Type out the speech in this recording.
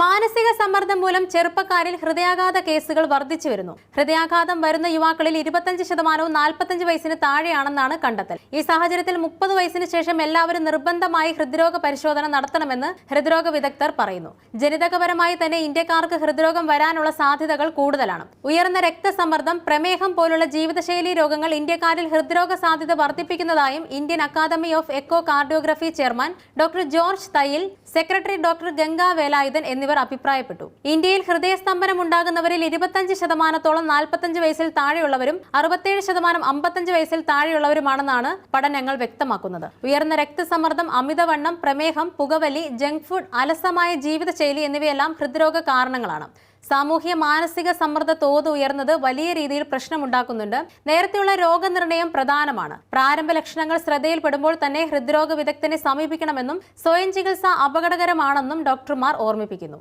മാനസിക സമ്മർദ്ദം മൂലം ചെറുപ്പക്കാരിൽ ഹൃദയാഘാത കേസുകൾ വർദ്ധിച്ചു വരുന്നു. ഹൃദയാഘാതം വരുന്ന യുവാക്കളിൽ ഇരുപത്തഞ്ച് ശതമാനവും നാൽപ്പത്തഞ്ച് വയസ്സിന് താഴെയാണെന്നാണ് കണ്ടെത്തൽ. ഈ സാഹചര്യത്തിൽ മുപ്പത് വയസ്സിന് ശേഷം എല്ലാവരും നിർബന്ധമായി ഹൃദ്രോഗ പരിശോധന നടത്തണമെന്ന് ഹൃദ്രോഗ വിദഗ്ധർ പറയുന്നു. ജനിതകപരമായി തന്നെ ഇന്ത്യക്കാർക്ക് ഹൃദ്രോഗം വരാനുള്ള സാധ്യതകൾ കൂടുതലാണ്. ഉയർന്ന രക്തസമ്മർദ്ദം പ്രമേഹം പോലുള്ള ജീവിതശൈലി രോഗങ്ങൾ ഇന്ത്യക്കാരിൽ ഹൃദ്രോഗ സാധ്യത വർദ്ധിപ്പിക്കുന്നതായും Indian academy of echocardiography chairman doctor George Thayyil secretary doctor Ganga Velayudhan എന്നിവർ അഭിപ്രായപ്പെട്ടു. ഇന്ത്യയിൽ ഹൃദയസ്തംഭനം ഉണ്ടാകുന്നവരിൽ ഇരുപത്തഞ്ച് ശതമാനത്തോളം നാൽപ്പത്തഞ്ച് വയസ്സിൽ താഴെയുള്ളവരും അറുപത്തേഴ് ശതമാനം അമ്പത്തഞ്ച് വയസ്സിൽ താഴെയുള്ളവരുമാണെന്നാണ് പഠനങ്ങൾ വ്യക്തമാക്കുന്നത്. ഉയർന്ന രക്തസമ്മർദ്ദം അമിതവണ്ണം പ്രമേഹം പുകവലി ജങ്ക് ഫുഡ് അലസമായ ജീവിതശൈലി എന്നിവയെല്ലാം ഹൃദ്രോഗ കാരണങ്ങളാണ്. സാമൂഹ്യ മാനസിക സമ്മർദ്ദ തോത് ഉയർന്നത് വലിയ രീതിയിൽ പ്രശ്നമുണ്ടാക്കുന്നുണ്ട്. നേരത്തെയുള്ള രോഗനിർണയം പ്രധാനമാണ്. പ്രാരംഭ ലക്ഷണങ്ങൾ ശ്രദ്ധയിൽപ്പെടുമ്പോൾ തന്നെ ഹൃദ്രോഗ വിദഗ്ധനെ സമീപിക്കണമെന്നും സ്വയം ചികിത്സ അപകടകരമാണെന്നും ഡോക്ടർമാർ ഓർമ്മിപ്പിക്കുന്നു.